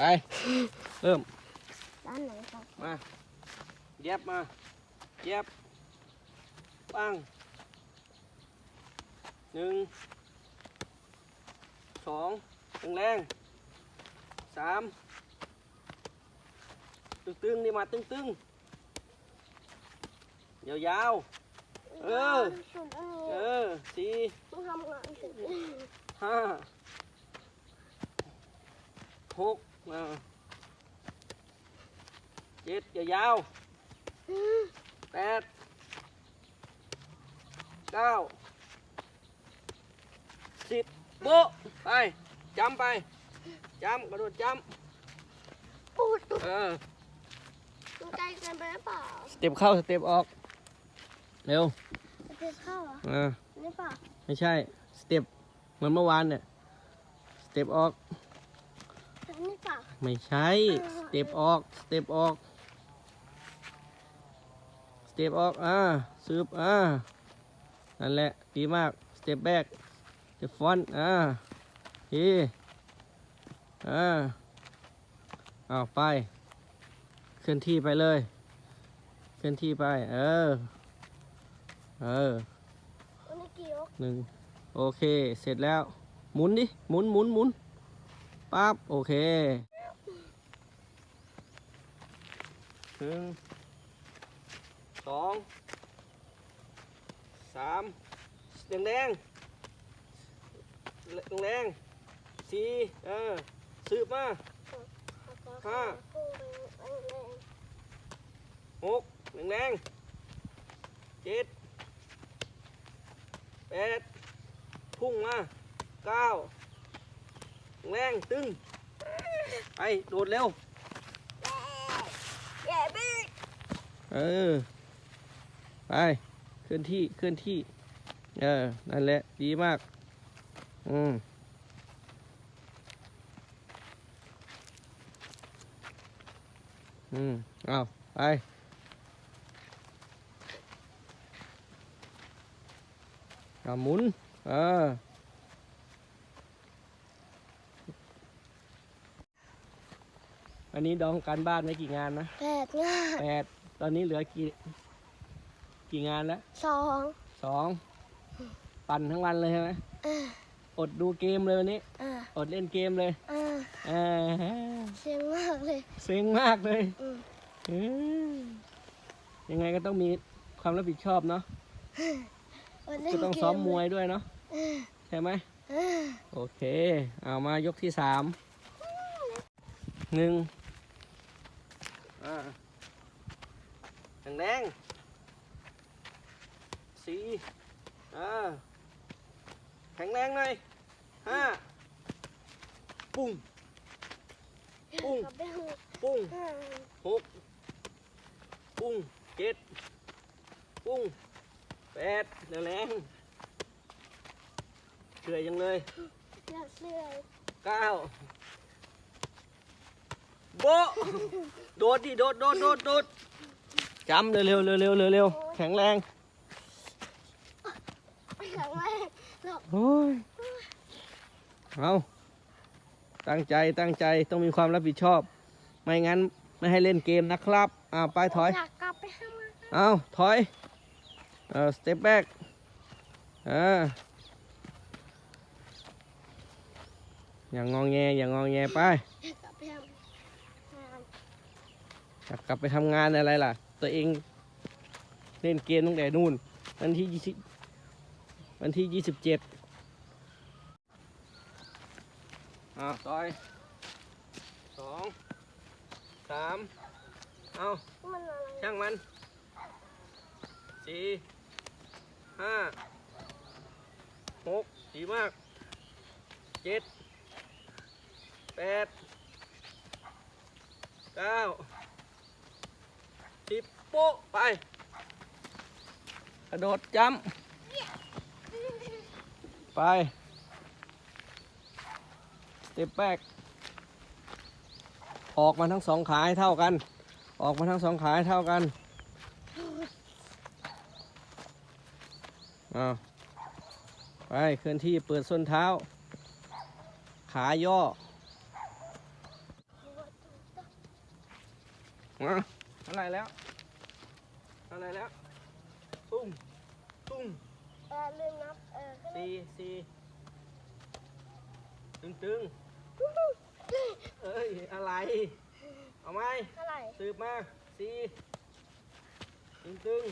ไปเริ่มด้านไหนครับมาเย็บมาเย็บปังหนึ่งสองแรงๆสามตึงๆนี่มาตึงๆยาวๆเออสุดอันเอนี้อสี่ต้องทำงานสุดห้าหก อ่าเจ็ดยาวๆแปดเก้าสิบโบะไปจำไปจำกระโดดจปูดำเออมันไกลเกินไปหรือเปล่าสเต็ปเข้าสเต็ปออก เร็วจะเป็นข้าวเหรอเออ หรือเปล่าไม่ใช่ สเต็ปเหมือนเมื่อวานเนี่ย สเต็ปออก อันนี้เปล่าไม่ใช่สเต็ปออกสเต็ปออกสเต็ปออกอ่าซืบอ่านั่นแหละดีมากสเต็ปแบกสเต็ปฟอนต์อ่าดีอ่าเอาไป เคลื่อนที่ไปเลย เคลื่อนที่ไป เออ เอออันนี้กี่ยกหนึ่งโอเค เสร็จแล้ว หมุนดิ หมุนหมุนหมุน ปั๊บโอเคหนึ่งสองสามแรงแรงแรงแรงๆสี่เออสืบมาห้าหกแรงแรงเจ็ดแปดพุ่งมาเก้า แรงตึง ไป โดดเร็ว แย่บี้เออ ไป เคลื่อนที่ เคลื่อนที่ เออ นั่นแหละ ดีมาก อืม อืม เอาไปเอาหมุน เออ อันนี้ดองการบ้านไว้กี่งานนะแปดง่ายแปดตอนนี้เหลือกี่ กี่งานแล้วสองสองปั่นทั้งวันเลยใช่ไหมอ่าอดดูเกมเลยวันนี้อ่าอดเล่นเกมเลยอ่าเออเสียงมากเลย เซ็งมากเลยอืมเออยังไงก็ต้องมีความรับผิดชอบเนาะวันเล่นก็ต้องซ้อมมวยด้วยเนาะอ่าใช่ไหมอ่าโอเค เอามายกที่สามหนึ่ง อ่าแรงแรงๆสี่อ่าแข็งแรงหน่อยห้าปุ้งปุ้งกลับไปห้องปุ้งอ่าหกปุ้งเจ็ดปุ้งแปดเดี๋ยวแรงเฉื่อยจังเลยอยากเสื้อเก้า โบะโดดดิโดดโดดโดดโดดจำเร็วเร็วเร็วเร็วเร็วเร็วแข็งแรงแข็งแรงโอ้ยเอาตั้งใจตั้งใจต้องมีความรับผิดชอบ ไม่งั้นไม่ให้เล่นเกมนะครับอ้าวไปถอยอยากกลับไปทำงานเอาถอยเออสเต็ปแบ็กเอออย่างงองแงอย่างงองแงไป อยากกลับไปทำงาน อยากกลับไปทำงานอะไรล่ะ ตัวเองเล่นเกมตั้งแต่นู่น วันที่ยี่สิบวันที่ยี่สิบเจ็ดอ้าต่อยสองสามเอาช่างมันสี่ห้าหกดีมากเจ็ดแปดเก้า โป๊ะไป กระโดดจำไป สเต็ปแบกออกมาทั้งสองขาให้เท่ากัน ออกมาทั้งสองขาให้เท่ากันอาไปเคลื่อนที่เปิดส้นเท้า ขาย่อมาอะไรแล้ว อะไรแล้ว ตุ้มตุ้มเออลืมนับเออก็ได้สี่สี่ตึงตึงเอ้ย อะไร เอาไหมเท่าไหร่สืบมาสี่ตึงตึง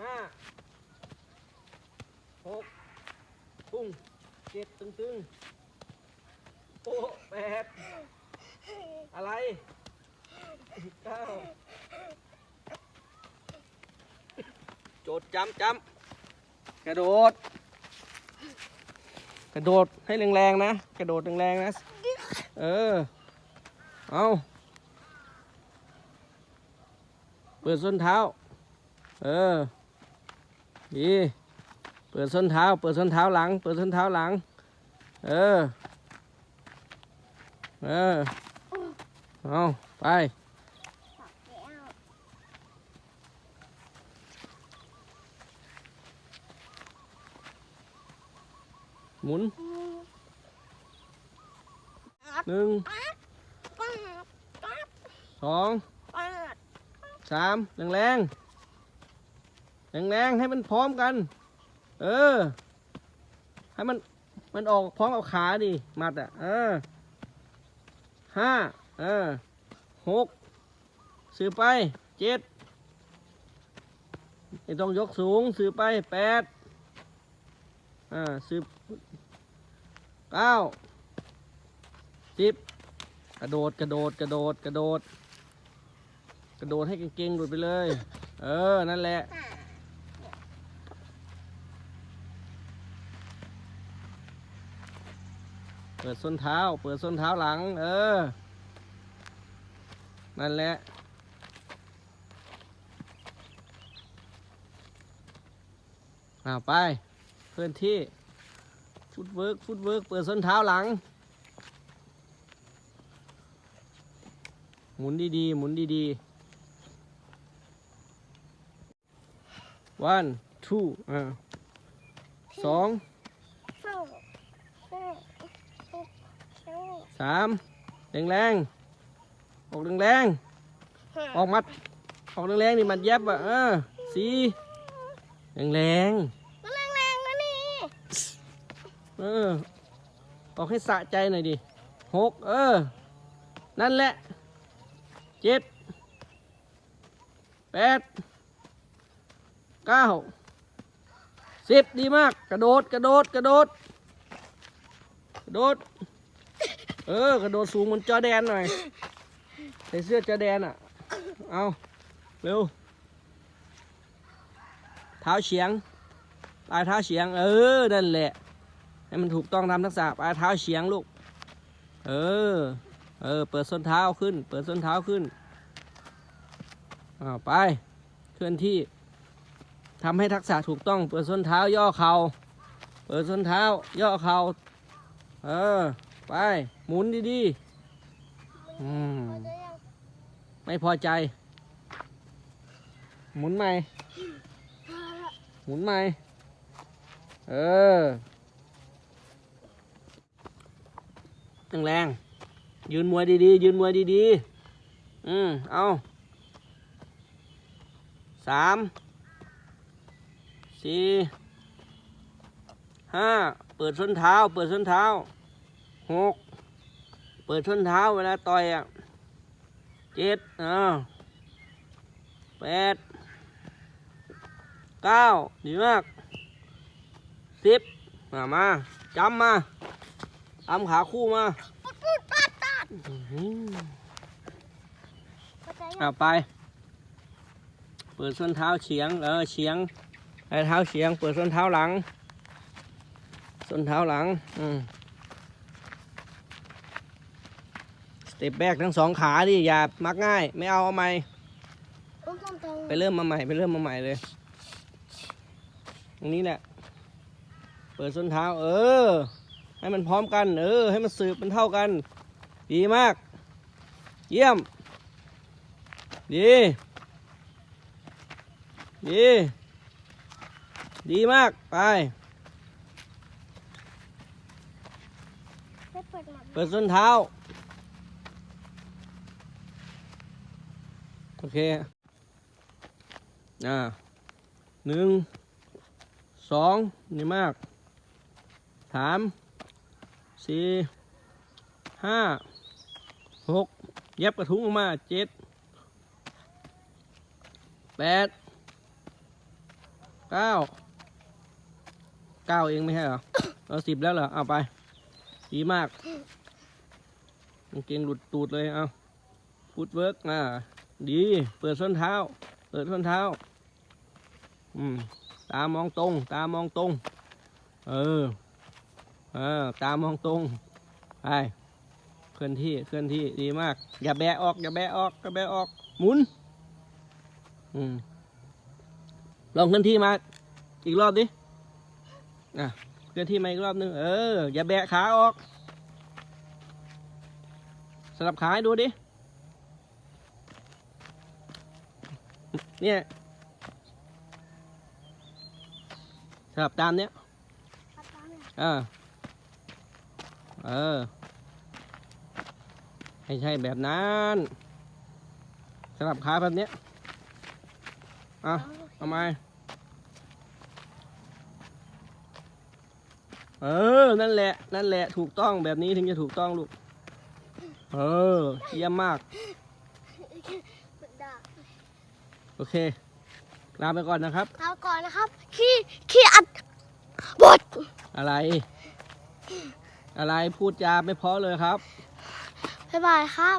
ห้าหกปุ้งเจ็ดตึงตึงโอ้แปดอะไรเก้าโจ ดจำจำกระโดด กระโดดให้แรงๆนะ กระโดดแรงๆนะ เออ เอาเปิดส้นเท้า เออ ดี เปิดส้นเท้า เปิดส้นเท้าหลัง เปิดส้นเท้าหลัง เออ เออ เอาไปกแล้ว หมุนอืมหนึ่งปักปักปักสองปักสามแรงแรงแรงแรงๆให้มันพร้อมกัน เออ ให้มันมันออกพร้อมกับขาดิมัดอะ เออห้าเออหกสืบไปเจ็ดไม่ต้องยกสูงสืบไปแปด อ่าสืบเก้าสิบกระโดดกระโดดกระโดดกระโดด กระโดดให้เก่งๆหลุดไปเลย เออ นั่นแหละ เปิดส้นเท้า เปิดส้นเท้าหลัง เออ นั่นแหละอ่าไป ลื่อนที่ฟุตเวิร์กฟุตเวิร์กเปิดส้นเท้าหลัง หมุนดีๆ หมุนดีๆ one two อ่าสองสามแรงแรงๆออกแรงแรงๆออกมัด ออกแรงแรงๆนี่มัดเย็บอะเออสี่แรงแรง มันแรงๆนะนี่ ๆ เออออกให้สะใจหน่อยดิหกเออ นั่นแหละเจ็ดแปดเก้าสิบดีมาก กระโดด กระโดด กระโดด กระโดด เออ กระโดดสูงเหมือนจอแดนหน่อย ใส่เสื้อจอแดนอะ เอาเร็ว เท้าเฉียง ปลายเท้าเฉียง เออ นั่นแหละ ให้มันถูกต้องตามทักษะปลายเท้าเฉียงลูก เออ เออ เปิดส้นเท้าขึ้น เปิดส้นเท้าขึ้นอ่าไปเคลื่อนที่ทำให้ทักษะถูกต้อง เปิดส้นเท้าย่อเข่าเปิดส้นเท้า ย่อเข่าเออ ไป หมุนดีๆอืมไม่พอใจ หมุนใหม่ หมุนใหม่ เออ แรงๆยืนมวยดีๆยืนมวยดีๆอืมเอาสามสี่ห้าเปิดส้นเท้า เปิดส้นเท้าหกเปิดส้นเท้าเวลาต่อยอะเจ็ดอ่าแปดเก้าดีมากสิบมามาจำมา จำขาคู่มาปุ๊ดปุ๊ดปัดตัดอื้อหือเข้าใจยังอ่าไป เปิดส้นเท้าเฉียง เออเฉียงไอ้เท้าเฉียง เปิดส้นเท้าหลัง ส้นเท้าหลัง อืมสเต็ปแบกทั้งสองขาดิอย่ามักง่าย ไม่เอาเอาใหม่ อุ้มตรงตรงไปเริ่มมาใหม่ไปเริ่มมาใหม่เลย ตรงนี้แหละ เปิดส้นเท้า เออ ให้มันพร้อมกัน เออ ให้มันสืบมันเท่ากัน ดีมาก เยี่ยม ดี ดี ดีมาก ไป เปิดหมดเปิดส้นเท้า โอเค อ่าหนึ่งสองนี่มากสาม สี่ห้าหกเย็บกระทุ้งออกมาเจ็ดแปดเก้าเก้าเองไม่ใช่เหรอเอาสิบแล้วเหรอเอาไป ดีมากกางเกงหลุดตูดเลยเอาฟุตเวิร์กอ่าดี เปิดส้นเท้า เปิดส้นเท้า อืม ตามองตรง ตามองตรง เออ ออตามองตรงไปเคลื่อนที่เคลื่อนที่ดีมาก อย่าแบะออก อย่าแบะออกอย่าแบะออก หมุน อืมลองเคลื่อนที่มา อีกรอบดิอะเคลื่อนที่มาอีกรอบนึงเออ อย่าแบะขาออกสลับขาให้ดูดิ เนี่ยสลับตามเนี้ยครับตาม เนี่ยเออเออให้ใช่แบบนั้นสลับขาแบบเนี้ยเอาเอามาเออ นั่นแหละ นั่นแหละ ถูกต้องแบบนี้ถึงจะถูกต้องลูก เออ เยี่ยมมากมันด่าโอเค ลาไปก่อนนะครับ ลาก่อนนะครับ ขี้ ขี้อัดบดอะไร อะไรพูดจาไม่เพอเลยครับ บ๊ายบายครับ